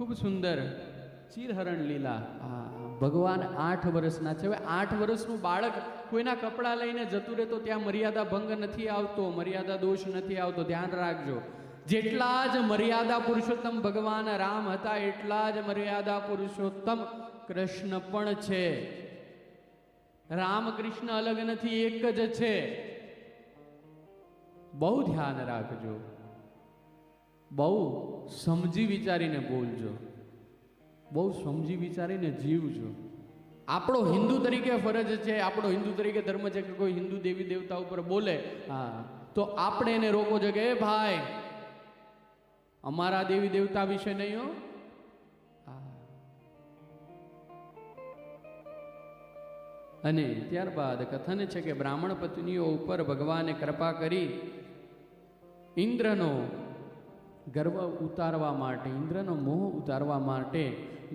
ખૂબ સુંદર ચીરહરણ લીલા. હા ભગવાન આઠ વર્ષના છે. હવે આઠ વર્ષનું બાળક કોઈના કપડાં લઈને જતું રહે તો ત્યાં મર્યાદા ભંગ નથી આવતો, મર્યાદા દોષ નથી આવતો. ધ્યાન રાખજો. જેટલા જ મર્યાદા પુરુષોત્તમ ભગવાન રામ હતા, એટલા જ મર્યાદા પુરુષોત્તમ કૃષ્ણ પણ છે. રામ કૃષ્ણ અલગ નથી, એક જ છે. બહુ ધ્યાન રાખજો. બહુ સમજી વિચારીને બોલજો. બહુ સમજી વિચારીને જીવજો. આપણો હિન્દુ તરીકે ફરજ છે, આપણો હિન્દુ તરીકે ધર્મ છે કે કોઈ હિન્દુ દેવી દેવતા ઉપર બોલે, હા, તો આપણે એને રોકવો છે કે, એ ભાઈ, અમારા દેવી દેવતા વિશે નહીં હો. અને ત્યારબાદ કથન છે કે બ્રાહ્મણ પત્નીઓ ઉપર ભગવાને કૃપા કરી ઇન્દ્રનો ગર્વ ઉતારવા માટે, ઇન્દ્રનો મોહ ઉતારવા માટે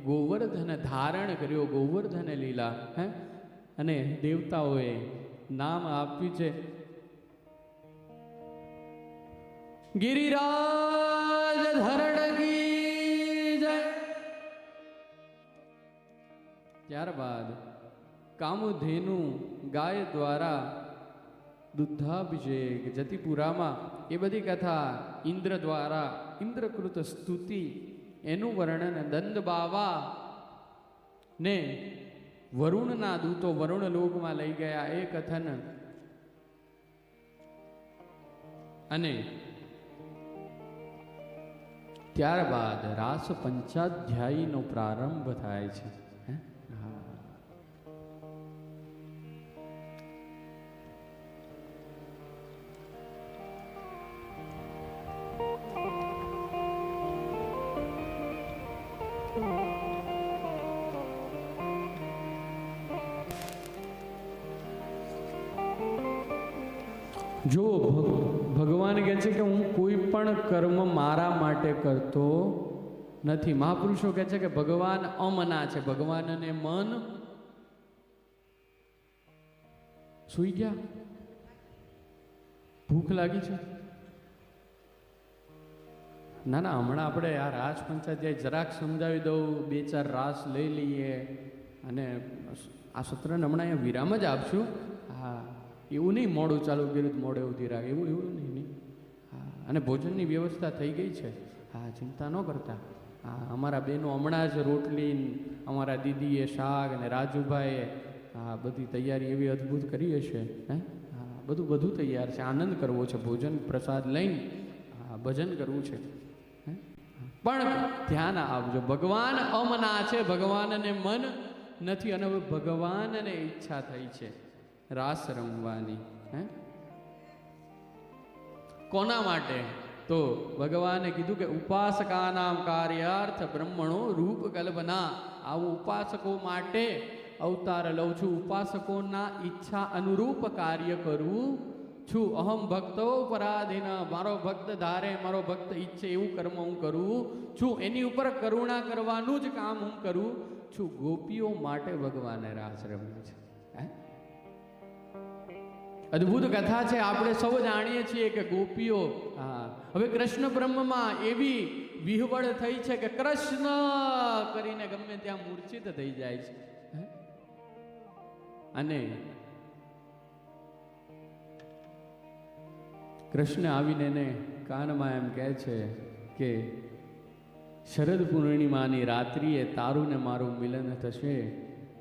ગોવર્ધન ધારણ કર્યો, ગોવર્ધન લીલા, હે? અને દેવતાઓએ નામ આપ્યું છે ગિરિરાજ ધરણ કી જય. ત્યારબાદ કામધેનુ ગાય દ્વારા દુગ્ધાભિષેક જતિપુરામાં એ બધી કથા ઇન્દ્ર દ્વારા ઇન્દ્રકૃત સ્તુતિ એનું વર્ણન દંદ બાવા ને વરુણના દૂતો વરુણ લોકમાં લઈ ગયા એ કથન અને ત્યારબાદ રાસ પંચાધ્યાયીનો પ્રારંભ થાય છે જો ભગવાન કહે છે કે હું કોઈ પણ કર્મ મારા માટે કરતો નથી. મહાપુરુષો કહે છે કે ભગવાન અમના છે. ભગવાનને મન સૂઈ ગયા. ભૂખ લાગી છે. ના ના, હમણાં આપણે આ રાસ પંચાયત જરાક સમજાવી દઉં. બે, ચાર રાસ લઈ લઈએ અને આ સત્રને હમણાં અહીંયા વિરામ જ આપશું. હા. એવું નહીં, મોડું ચાલુ કર્યું મોડે ઉધી રાખે. એવું એવું નહીં નહીં. હા, અને ભોજનની વ્યવસ્થા થઈ ગઈ છે. હા, ચિંતા ન કરતા. હા, અમારા બેનો હમણાં જ રોટલી અમારા દીદીએ શાક અને રાજુભાઈએ, હા, બધી તૈયારી એવી અદ્ભુત કરી હશે, હે? હા, બધું બધું તૈયાર છે. આનંદ કરવો છે, ભોજન પ્રસાદ લઈને, હા, ભજન કરવું છે? પણ ધ્યાન આપજો, ભગવાન અમના છે, ભગવાનને મન નથી અને ભગવાનને ઈચ્છા થઈ છે. રાસ રમવાની, હે? કોના માટે? તો ભગવાને કીધું કે ઉપાસકાનામ કાર્યાર્થ બ્રહ્મણો રૂપ કલ્પના. આવું ઉપાસકો માટે અવતાર લઉં છું. ઉપાસકોના ઈચ્છા અનુરૂપ કાર્ય કરું છું. અહમ ભક્તો પરાધીન. મારો ભક્ત ધારે, મારો ભક્ત ઈચ્છે એવું કર્મ હું કરું છું. એની ઉપર કરુણા કરવાનું જ કામ હું કરું છું. ગોપીઓ માટે ભગવાને રાસ રમ્યું છે. હે? અદ્ભુત કથા છે. આપણે સૌ જાણીએ છીએ કે ગોપીઓ હા હવે કૃષ્ણ બ્રહ્મમાં એવી વિહવળ થઈ છે કે કૃષ્ણ કરીને ગમે ત્યાં મૂર્છિત થઈ જાય છે. અને કૃષ્ણ આવીને એને કાનમાં એમ કહે છે કે શરદ પૂર્ણિમાની રાત્રિએ તારું ને મારું મિલન થશે,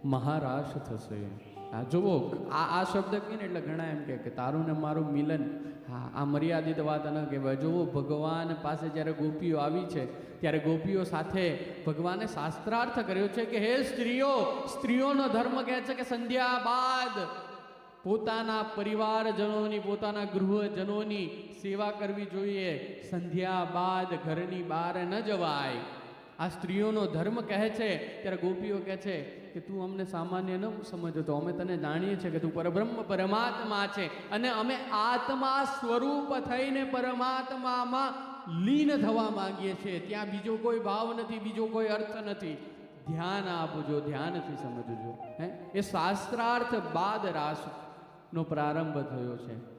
મહારાશ થશે. આ જુઓ આ આ શબ્દ કહીને એટલે ઘણા એમ કે તારું ને મારું મિલન. હા, આ મર્યાદિત વાત ન કહેવાય. જુઓ ભગવાન પાસે જ્યારે ગોપીઓ આવી છે, ત્યારે ગોપીઓ સાથે ભગવાને શાસ્ત્રાર્થ કર્યો છે કે, હે સ્ત્રીઓ, સ્ત્રીઓનો ધર્મ કહે છે કે સંધ્યા બાદ પોતાના પરિવારજનોની, પોતાના ગૃહજનોની સેવા કરવી જોઈએ. સંધ્યા બાદ ઘરની બહાર ન જવાય. આ સ્ત્રીઓનો ધર્મ કહે છે, ત્યારે ગોપીઓ કહે છે કે તું અમને સામાન્ય ન સમજતો. અમે તને જાણીએ છીએ કે તું પરબ્રહ્મ પરમાત્મા છે. અને અમે આત્મા સ્વરૂપ થઈને પરમાત્મામાં લીન થવા માંગીએ છીએ. ત્યાં બીજો કોઈ ભાવ નથી, બીજો કોઈ અર્થ નથી. ધ્યાન આપજો, ધ્યાનથી સમજજો. હે? એ શાસ્ત્રાર્થ બાદ રાસ નો પ્રારંભ થયો છે.